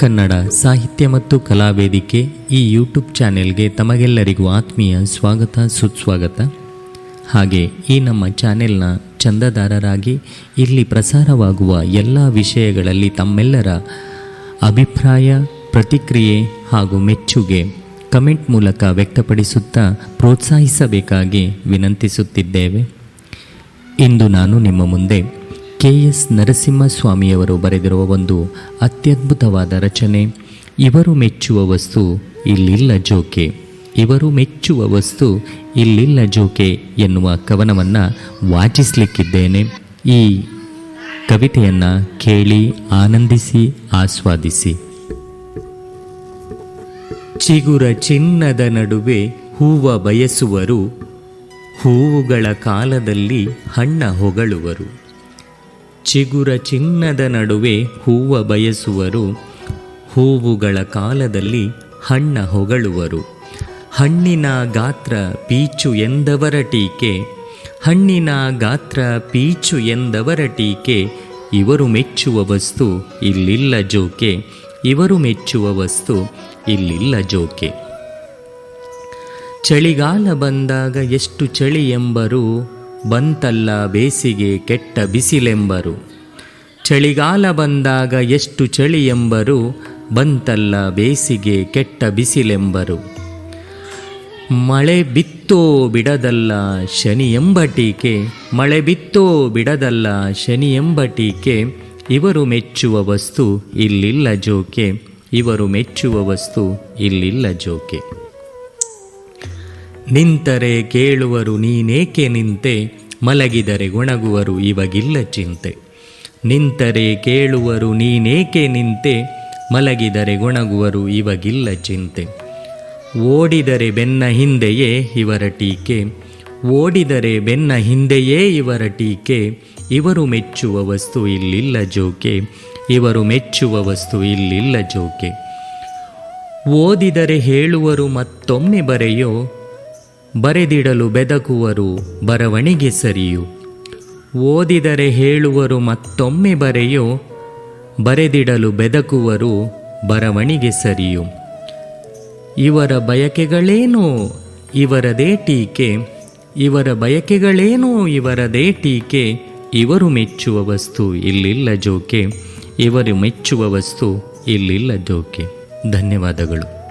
ಕನ್ನಡ ಸಾಹಿತ್ಯ ಮತ್ತು ಕಲಾ ವೇದಿಕೆ ಈ ಯೂಟ್ಯೂಬ್ ಚಾನೆಲ್ಗೆ ತಮಗೆಲ್ಲರಿಗೂ ಆತ್ಮೀಯ ಸ್ವಾಗತ, ಸುಸ್ವಾಗತ. ಹಾಗೆ ಈ ನಮ್ಮ ಚಾನೆಲ್ನ ಚಂದದಾರರಾಗಿ ಇಲ್ಲಿ ಪ್ರಸಾರವಾಗುವ ಎಲ್ಲ ವಿಷಯಗಳಲ್ಲಿ ತಮ್ಮೆಲ್ಲರ ಅಭಿಪ್ರಾಯ, ಪ್ರತಿಕ್ರಿಯೆ ಹಾಗೂ ಮೆಚ್ಚುಗೆ ಕಮೆಂಟ್ ಮೂಲಕ ವ್ಯಕ್ತಪಡಿಸುತ್ತಾ ಪ್ರೋತ್ಸಾಹಿಸಬೇಕಾಗಿ ವಿನಂತಿಸುತ್ತಿದ್ದೇವೆ. ಇಂದು ನಾನು ನಿಮ್ಮ ಮುಂದೆ ಕೆ. ಎಸ್. ನರಸಿಂಹಸ್ವಾಮಿಯವರು ಬರೆದಿರುವ ಒಂದು ಅತ್ಯದ್ಭುತವಾದ ರಚನೆ, ಇವರು ಮೆಚ್ಚುವ ವಸ್ತು ಇಲ್ಲಿಲ್ಲ ಜೋಕೆ. ಇವರು ಮೆಚ್ಚುವ ವಸ್ತು ಇಲ್ಲಿಲ್ಲ ಜೋಕೆ ಎನ್ನುವ ಕವನವನ್ನು ವಾಚಿಸಲಿಕ್ಕಿದ್ದೇನೆ. ಈ ಕವಿತೆಯನ್ನು ಕೇಳಿ ಆನಂದಿಸಿ, ಆಸ್ವಾದಿಸಿ. ಚಿಗುರ ಚಿನ್ನದ ನಡುವೆ ಹೂವ ಬಯಸುವರು, ಹೂವುಗಳ ಕಾಲದಲ್ಲಿ ಹಣ್ಣ ಹೊಗಳುವರು. ಚಿಗುರ ಚಿನ್ನದ ನಡುವೆ ಹೂವ ಬಯಸುವರು. ಹೂವುಗಳ ಕಾಲದಲ್ಲಿ ಹಣ್ಣ ಹೊಗಳುವರು. ಹಣ್ಣಿನ ಗಾತ್ರ ಪೀಚು ಎಂದವರ ಟೀಕೆ. ಹಣ್ಣಿನ ಗಾತ್ರ ಪೀಚು ಎಂದವರ ಟೀಕೆ. ಇವರು ಮೆಚ್ಚುವ ವಸ್ತು ಇಲ್ಲಿಲ್ಲ ಜೋಕೆ. ಇವರು ಮೆಚ್ಚುವ ವಸ್ತು ಇಲ್ಲಿಲ್ಲ ಜೋಕೆ. ಚಳಿಗಾಲ ಬಂದಾಗ ಎಷ್ಟು ಚಳಿ ಎಂಬರು. ಬಂತಲ್ಲ ಬೇಸಿಗೆ ಕೆಟ್ಟ ಬಿಸಿಲೆಂಬರು. ಚಳಿಗಾಲ ಬಂದಾಗ ಎಷ್ಟು ಚಳಿ ಎಂಬರು ಬಂತಲ್ಲ ಬೇಸಿಗೆ ಕೆಟ್ಟ ಬಿಸಿಲೆಂಬರು. ಮಳೆ ಬಿತ್ತೋ ಬಿಡದಲ್ಲ ಶನಿ ಎಂಬ ಟೀಕೆ, ಮಳೆ ಬಿತ್ತೋ ಬಿಡದಲ್ಲ ಶನಿ ಎಂಬ ಟೀಕೆ. ಇವರು ಮೆಚ್ಚುವ ವಸ್ತು ಇಲ್ಲಿಲ್ಲ ಜೋಕೆ, ಇವರು ಮೆಚ್ಚುವ ವಸ್ತು ಇಲ್ಲಿಲ್ಲ ಜೋಕೆ. ನಿಂತರೆ ಕೇಳುವರು ನೀನೇಕೆ ನಿಂತೆ? ಮಲಗಿದರೆ ಗೊಣಗುವರು ಇವಾಗಿಲ್ಲ ಚಿಂತೆ. ನಿಂತರೆ ಕೇಳುವರು ನೀನೇಕೆ ನಿಂತೆ? ಮಲಗಿದರೆ ಗೊಣಗುವರು ಇವಾಗಿಲ್ಲ ಚಿಂತೆ. ಓಡಿದರೆ ಬೆನ್ನ ಹಿಂದೆಯೇ ಇವರ ಟೀಕೆ. ಓಡಿದರೆ ಬೆನ್ನ ಹಿಂದೆಯೇ ಇವರ ಟೀಕೆ. ಇವರು ಮೆಚ್ಚುವ ವಸ್ತು ಇಲ್ಲಿಲ್ಲ ಜೋಕೆ. ಇವರು ಮೆಚ್ಚುವ ವಸ್ತು ಇಲ್ಲಿಲ್ಲ ಜೋಕೆ. ಓದಿದರೆ ಹೇಳುವರು ಮತ್ತೊಮ್ಮೆ ಬರೆಯೋ. ಬರೆದಿಡಲು ಬೆದಕುವರು ಬರವಣಿಗೆ ಸರಿಯು. ಓದಿದರೆ ಹೇಳುವರು ಮತ್ತೊಮ್ಮೆ ಬರೆಯೋ, ಬರೆದಿಡಲು ಬೆದಕುವರು ಬರವಣಿಗೆ ಸರಿಯು. ಇವರ ಬಯಕೆಗಳೇನು? ಇವರದೇ ಟೀಕೆ. ಇವರ ಬಯಕೆಗಳೇನು? ಇವರದೇ ಟೀಕೆ. ಇವರು ಮೆಚ್ಚುವ ವಸ್ತು ಇಲ್ಲಿಲ್ಲ ಜೋಕೆ. ಇವರು ಮೆಚ್ಚುವ ವಸ್ತು ಇಲ್ಲಿಲ್ಲ ಜೋಕೆ. ಧನ್ಯವಾದಗಳು.